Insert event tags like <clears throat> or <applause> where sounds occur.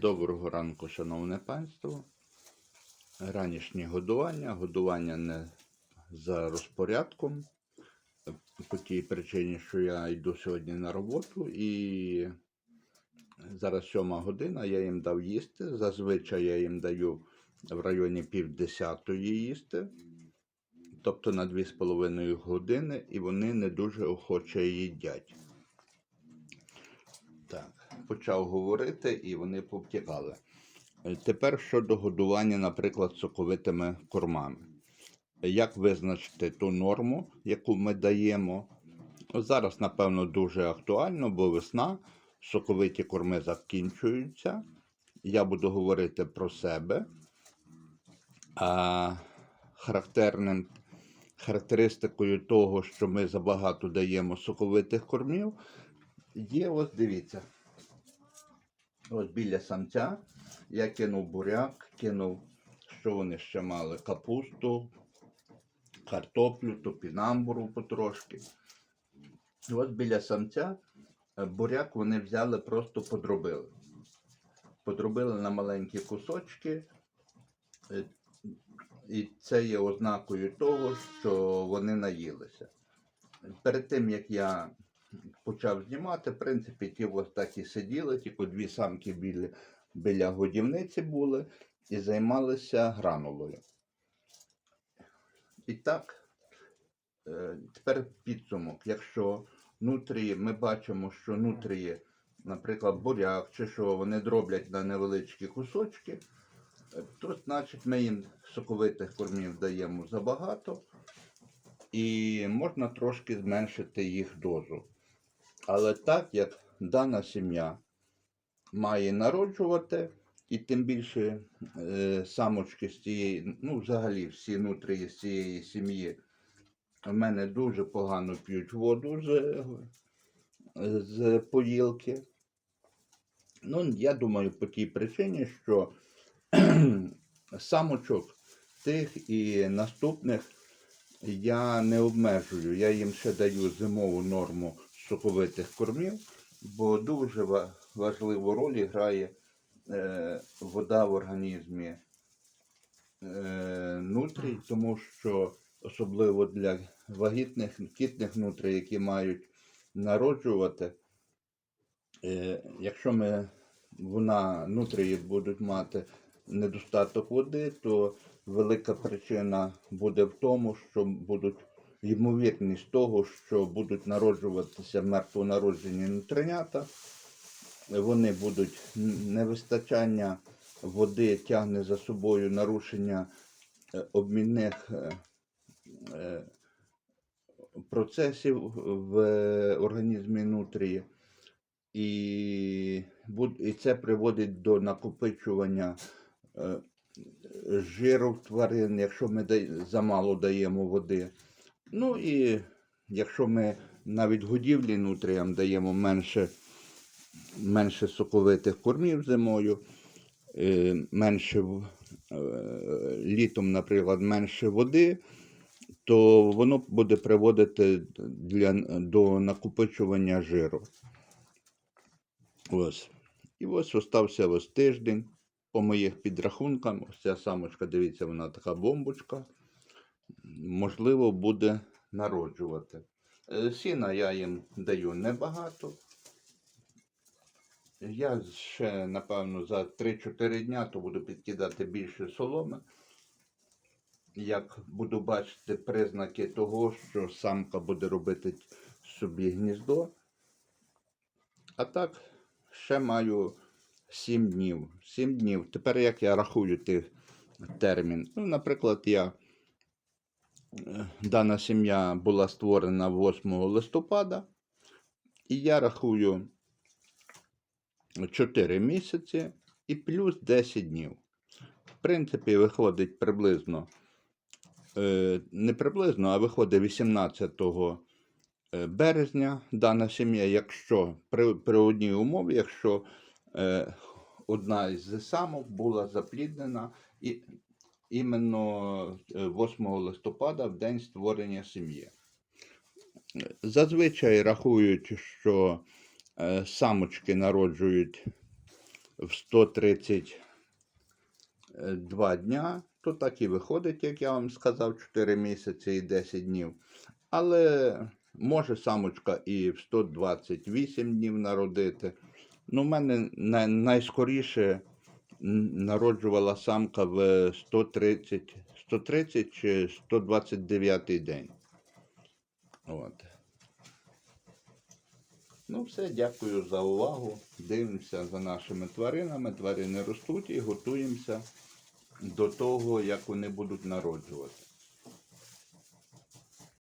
Доброго ранку, шановне панство. Ранішнє годування. Годування не за розпорядком. По тій причині, що я йду сьогодні на роботу і зараз сьома година, я їм дав їсти. Зазвичай я їм даю в районі півдесятої їсти, тобто на 2,5 години, і вони не дуже охоче їдять. Почав говорити і вони повтікали. Е, Тепер щодо годування, наприклад, соковитими кормами. Як визначити ту норму, яку ми даємо? Зараз, напевно, дуже актуально, бо весна, соковиті корми закінчуються. Я буду говорити про себе. А характерним характеристикою того, що ми забагато даємо соковитих кормів, є, ось дивіться. Ось біля самця я кинув буряк, кинув, що вони ще мали, капусту, картоплю, топінамбуру потрошки. Ось біля самця е, буряк вони взяли, просто подробили. Подробили на маленькі кусочки. е, І це є ознакою того, що вони наїлися. Перед тим, як я почав знімати, в принципі, ті ось так і сиділи, тільки дві самки біля, біля годівниці були і займалися гранулою. І так, е, тепер підсумок. Якщо нутрії, ми бачимо, що нутрії, наприклад, буряк чи що, вони дроблять на невеличкі кусочки, е, то значить ми їм соковитих кормів даємо забагато, і можна трошки зменшити їх дозу. Але так як дана сім'я має народжувати, і тим більше е, самочки з цієї, ну, взагалі всі нутрії з цієї сім'ї в мене дуже погано п'ють воду з, з поїлки. Ну, я думаю, по тій причині, що <clears throat> самочок тих і наступних я не обмежую. Я їм ще даю зимову норму соковитих кормів, бо дуже важливу роль грає е, вода в організмі. Е, нутрій, тому що особливо для вагітних кітних нутрій, які мають народжувати, е, якщо ми вона нутрії будуть мати недостаток води, то велика причина буде в тому, що будуть ймовірність того, що будуть народжуватися мертвонароджені нутринята. Вони будуть невистачання води тягне за собою нарушення е, обмінних е, е, процесів в організмі нутрії. І, і це приводить до накопичування жиру в тварин, якщо ми замало даємо води. Ну і якщо ми навіть годівлі нутріям даємо менше, менше соковитих кормів зимою, е, менше е, літом, наприклад, менше води, то воно буде приводити для, до накопичування жиру. Ось. І ось остався ось тиждень. По моїх підрахункам, ось ця самочка, дивіться, вона така бомбочка. Можливо, буде народжувати. Е, Сіна я їм даю небагато. Я ще, напевно, за 3-4 дня то буду підкидати більше соломи. Як буду бачити признаки того, що самка буде робити собі гніздо. А так, ще маю 7 днів. 7 днів. Тепер як я рахую тих термін? Ну, наприклад, я дана сім'я була створена 8 листопада, і я рахую 4 місяці і плюс 10 днів. В принципі, виходить приблизно, е, не приблизно, а виходить 18 е, березня дана сім'я, якщо при, при одній умові, якщо е, одна із самок була запліднена і іменно е, 8 листопада, в день створення сім'ї. Е, Зазвичай рахують, що е, самочки народжують в 132 дня, то так і виходить, як я вам сказав, 4 місяці і 10 днів. Але може самочка і в 128 днів народити. Ну, в мене найскоріше народжувала самка в 130, 130 чи 129 день. От. Ну, все, дякую за увагу. Дивимося за нашими тваринами. Тварини ростуть і готуємося до того, як вони будуть народжувати.